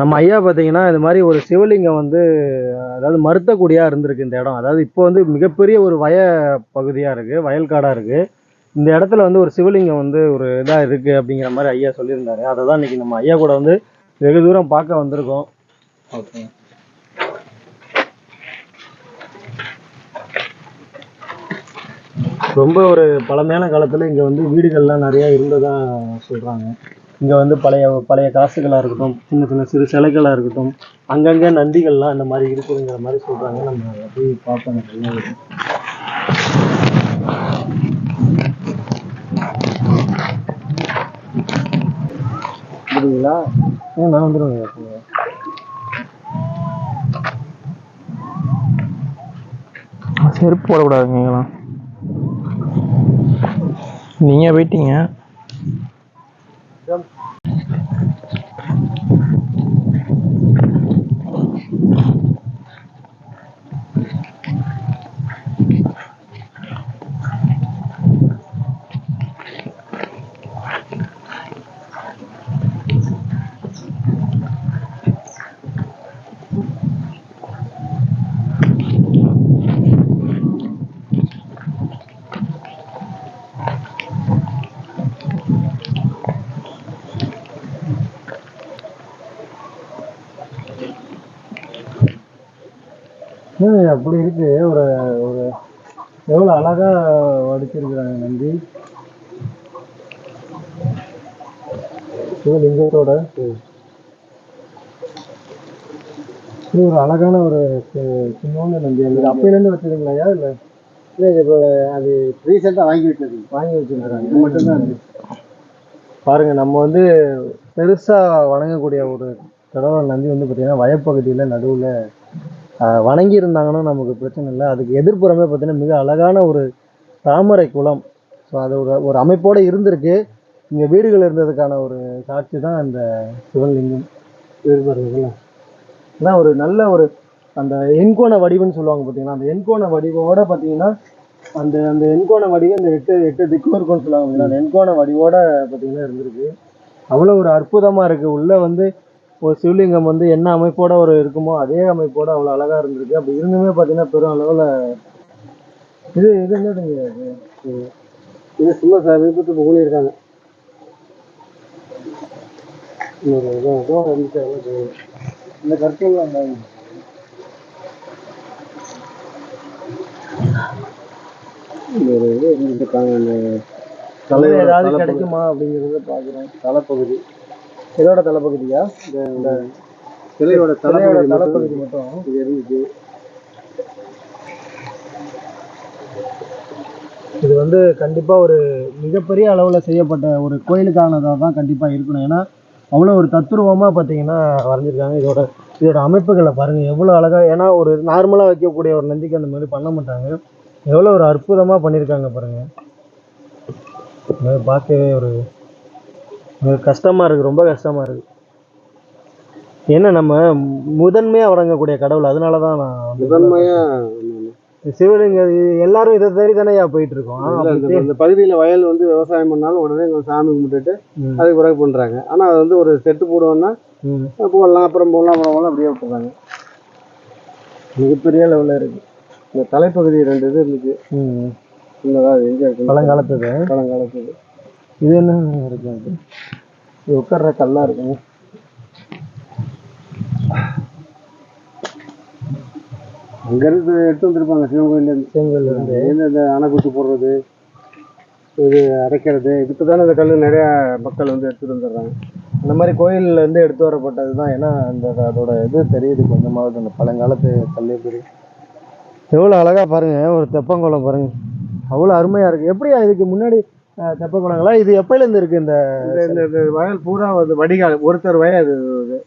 நம்ம ஐயா பார்த்தீங்கன்னா இது மாதிரி ஒரு சிவலிங்கம் வந்து அதாவது மருத்தக்குடியாக இருந்திருக்கு இந்த இடம். அதாவது இப்போ வந்து மிகப்பெரிய ஒரு வய பகுதியாக இருக்குது வயல்காடாக இருக்குது இந்த இடத்துல வந்து ஒரு சிவலிங்கம் வந்து ஒரு இதாக இருக்குது அப்படிங்கிற மாதிரி ஐயா சொல்லியிருந்தாரு. அதை தான் இன்னைக்கு நம்ம ஐயா கூட வந்து வெகு தூரம் பார்க்க வந்திருக்கோம். ஓகே. ரொம்ப ஒரு பழமையான காலத்தில் இங்கே வந்து வீடுகள்லாம் நிறையா இருந்ததா சொல்கிறாங்க இங்கே வந்து பழைய பழைய காசுகளாக இருக்கட்டும் சின்ன சின்ன சிறு சிலைகளாக இருக்கட்டும் அங்கங்கே நந்திகள்லாம் இந்த மாதிரி இருக்குதுங்கிற மாதிரி சொல்கிறாங்க நம்ம போய் பார்ப்போம். என்ன ஏன் நான் வந்துடுவேங்க செருப்பு போடக்கூடாதுங்க இங்கெல்லாம். நீங்கள் போயிட்டீங்க. அப்படி இருக்கு. ஒரு ஒரு எவ்வளோ அழகா வடிச்சிருக்கிறாங்க நந்தி. சிவலிங்கத்தோட இது ஒரு அழகான ஒரு சின்னோண்டு நந்தி. அது அப்பையிலேருந்து வச்சதுங்களா ஐயா இல்லை? இல்லை இப்போ அது ரீசெண்டாக வாங்கி வச்சது. வாங்கி வச்சிருக்கிறாங்க. இது மட்டும்தான் பாருங்க நம்ம வந்து பெருசா வணங்கக்கூடிய ஒரு கடவுள் நந்தி வந்து பார்த்தீங்கன்னா வயப்பகுதியில் நடுவில் வணங்கி இருந்தாங்கன்னா நமக்கு பிரச்சனை இல்லை. அதுக்கு எதிர்ப்புறமே பார்த்தீங்கன்னா மிக அழகான ஒரு தாமரை குளம். ஸோ அது ஒரு ஒரு அமைப்போடு இருந்திருக்கு. இங்கே வீடுகள் இருந்ததுக்கான ஒரு சாட்சி தான் இந்த சிவலிங்கம். எதிர்பார்க்குதுல்ல அதான் ஒரு நல்ல ஒரு அந்த எண்கோண வடிவுன்னு சொல்லுவாங்க பார்த்தீங்கன்னா அந்த எண்கோண வடிவோட பார்த்தீங்கன்னா அந்த அந்த எண்கோண வடிவு அந்த எட்டு எட்டு திக்கும் இருக்கும்னு சொல்லுவாங்க? அந்த எண்கோண வடிவோட பார்த்தீங்கன்னா இருந்திருக்கு. அவ்வளோ ஒரு அற்புதமாக இருக்குது உள்ளே வந்து ஒரு சிவலிங்கம் வந்து என்ன அமைப்போட ஒரு இருக்குமோ அதே அமைப்போட அவ்வளோ அழகாக இருந்திருக்கு. அப்படி இருந்துமே பார்த்தீங்கன்னா பெரும் அளவில் இது இது என்னதுங்க இது? சும்மா சார் இருந்துச்சு அதெல்லாம் இது. இந்த கற்கள் அந்த ஒரு இது இருந்துருக்காங்க அந்த தலை ஏதாவது கிடைக்குமா அப்படிங்கிறத பார்க்குறோம் தலைப்பகுதி. இதோட தலைப்பகுதியா இந்த சிலையோட தலைப்பகுதி தலைப்பகுதி மட்டும் இது இருந்துச்சு இது வந்து கண்டிப்பா ஒரு மிகப்பெரிய அளவுல செய்யப்பட்ட ஒரு கோயிலுக்கானதாக தான் கண்டிப்பா இருக்கணும். ஏன்னா அவ்வளோ ஒரு தத்துருவமா பார்த்தீங்கன்னா வரைஞ்சிருக்காங்க. இதோட இதோட அமைப்புகளை பாருங்க. எவ்வளோ அழகா ஏன்னா ஒரு நார்மலா வைக்கக்கூடிய ஒரு நந்திக்கு அந்த மாதிரி பண்ண மாட்டாங்க. எவ்வளோ ஒரு அற்புதமா பண்ணியிருக்காங்க பாருங்க. அது பார்க்கவே ஒரு ஒரு கஷ்டமா இருக்கு ரொம்ப கஷ்டமா இருக்கு. ஏன்னா நம்ம முதன்மையா வணங்கக்கூடிய கடவுள் அதனால தான் நான் வந்து முதன்மையா சிவலிங்க எல்லாரும் இதை தேடி தானே போயிட்டு இருக்கோம். இந்த பகுதியில வயல் வந்து விவசாயம் பண்ணாலும் உடனே சாமி கும்பிட்டுட்டு. அதுக்கு பிறகு பண்றாங்க. ஆனா அது வந்து ஒரு செட்டு போடுவோம்னா. போடலாம் அப்புறம் போடலாம் அப்புறம் போடலாம் அப்படியே விட்டுறாங்க. மிகப்பெரிய லெவலில் இருக்கு. இந்த தலைப்பகுதி ரெண்டு இது இருந்துச்சு. ம். சின்னதா அது எங்க இருக்கு? பழங்காலத்துது பழங்காலத்துக்கு இது என்ன இருக்கு? அது இது உட்கார்ற கல்லா இருக்குங்க. அங்க இருந்து எடுத்து வந்திருப்பாங்க சிவன் கோயில்ல இருந்து. செங்கல் இருந்து. இந்த இந்த போடுறது இது அரைக்கிறது இதுக்கு தானே இந்த கல் நிறைய மக்கள் வந்து எடுத்துட்டு வந்துடுறாங்க. அந்த மாதிரி கோயில்ல இருந்து எடுத்து வரப்பட்டது தான் ஏன்னா அந்த அதோட இது தெரியுது கொஞ்சமாவது அந்த பழங்காலத்து கல் எப்படி எவ்வளோ அழகா பாருங்க ஒரு தெப்பங்குளம் பாருங்க. அவ்வளோ அருமையா இருக்கு. எப்படியா இதுக்கு முன்னாடி தெப்பக்குளங்களா? இது எப்பயில இருந்து இருக்கு இந்த இந்த- வயல் பூரா வந்து வடிகால் ஒருத்தர் வயல்.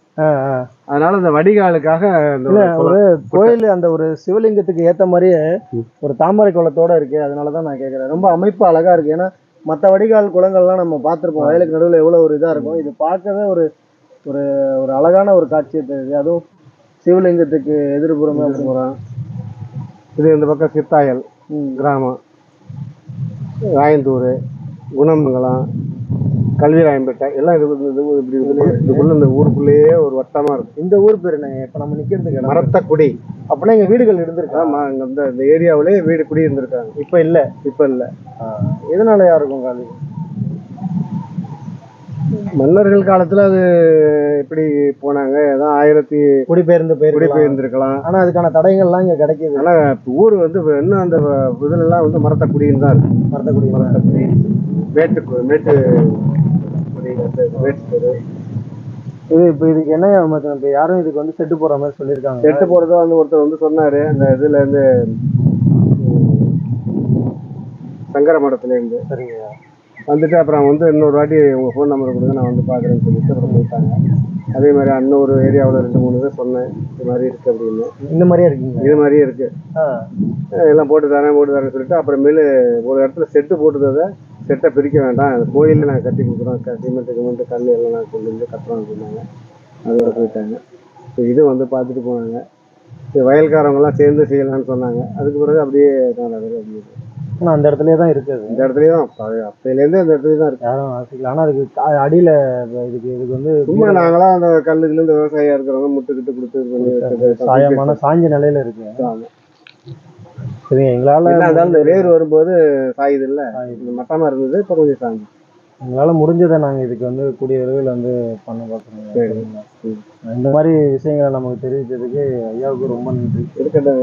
அதனால இந்த வடிகாலுக்காக ஒரு கோயில் அந்த ஒரு சிவலிங்கத்துக்கு ஏத்த மாதிரியே. ஒரு தாமரை குளத்தோட இருக்கு அதனால தான் நான் கேட்கறேன் ரொம்ப அமைப்பு அழகா இருக்கு. ஏன்னா மற்ற வடிகால் குளங்கள்லாம் நம்ம பார்த்திருப்போம். வயலுக்கு நடுவில் எவ்வளவு ஒரு இதா இருக்கும். இது பார்க்கவே ஒரு ஒரு ஒரு அழகான ஒரு காட்சியை தெரியுது அதுவும் சிவலிங்கத்துக்கு எதிர்புறமே புறம். இது இந்த பக்கம் சித்தாயல். கிராமம். ராயந்தூர். குணமங்கலம் கல்விராயம்பேட்டை எல்லாம் இது வந்து- இது இப்படி இதுக்குள்ள இந்த ஊருக்குள்ளேயே ஒரு வட்டமா இருக்கும் இந்த ஊர் பேர் என்ன? இப்ப நம்ம நிக்கிறதுக்கு இடம் மரத்தக்குடி. அப்படின்னா இங்க வீடுகள் இருந்திருக்கா? இங்க இந்த இந்த ஏரியாவிலே வீடு குடி இருந்திருக்காங்க இப்ப இல்ல. இப்ப இல்ல. எதனால யாருக்கும் காலி? மன்னர்கள் காலத்துல அது எப்படி போனாங்க. ஏதோ ஆயிரத்தி குடிபெயர்ந்து குடி போயிருக்கலாம். போயிருந்திருக்கலாம் ஆனா அதுக்கான தடயங்கள்லாம் இங்க கிடைக்குது. ஆனா ஊர் வந்து இன்னும் அந்த இதுல எல்லாம் வந்து மரத்தக்குடின்னு தான் இருக்கு. மரத்தக்குடி மரத்தக்குடி. மேட்டு கு- மேட்டு குடி மேட்டு தெரு. இது இப்ப இதுக்கு என்ன மச்சான், இப்ப யாரும் இதுக்கு வந்து செட்டு போற மாதிரி சொல்லியிருக்காங்க. செட்டு போறதா வந்து ஒருத்தர் வந்து சொன்னாரு. அந்த இதுல இருந்து உம், சங்கர மடத்துல இருந்து சரிங்க. வந்துட்டு அப்புறம் வந்து இன்னொரு வாட்டி உங்க ஃபோன் நம்பர் கொடுங்க நான் வந்து பாக்குறேன்னு சொல்லிட்டு அப்புறம் போயிட்டாங்க. அதே மாதிரி இன்னொரு ஏரியாவில் ரெண்டு மூணு பேர் சொன்னேன். இது மாதிரி இருக்கு அப்படின்னு. இந்த மாதிரியே இருக்கீங்க? இது மாதிரியே இருக்கு. ஆ. அஹ் எல்லாம் போட்டு தரேன் போட்டு தரேன்னு சொல்லிட்டு அப்புறமேலு ஒரு இடத்துல செட்டு போட்டுறத செட்டை பிரிக்க வேண்டாம். கோயிலில் நாங்கள் கட்டி கொடுக்குறோம். க- சிமெண்ட் கிமெண்ட் கல் எல்லாம் நாங்கள் கொண்டு வந்து கட்டுறோம் அப்படின்னாங்க அதோட போயிட்டாங்க. ஸோ இது வந்து பார்த்துட்டு போனாங்க. வயல்காரவங்கெல்லாம் சேர்ந்து செய்யலாம்னு சொன்னாங்க. அதுக்கு பிறகு அப்படியே நான் அப்படியே ஆனா அந்த இடத்துலயே தான் இருக்குது இந்த இடத்துலயே தான் அப்ப- அப்பையிலேருந்தே அந்த இடத்துல தான் இருக்கு. யாரும் ஆசைக்கல ஆனா அதுக்கு அடியில இதுக்கு இதுக்கு வந்து சும்மா நாங்களாம் அந்த கல்லுக்குள்ள இந்த விவசாயியா இருக்கிறவங்க முட்டுக்கிட்டு கொடுத்து இது பண்ணி வச்சது. சாயமான சாஞ்ச நிலையில இருக்கு. சரிங்க எங்களால என்ன இருந்தாலும் இந்த வேர் வரும்போது சாயுது இல்ல. இந்த மட்டமா இருந்தது இப்போ கொஞ்சம் சாஞ்சு. எங்களால முடிஞ்சதை நாங்க இதுக்கு வந்து கூடிய விரைவில் வந்து பண்ண பார்க்குறோம். சரி. இந்த மாதிரி விஷயங்களை நமக்கு தெரிவித்ததுக்கு ஐயாவுக்கு ரொம்ப நன்றி. இருக்கட்டும்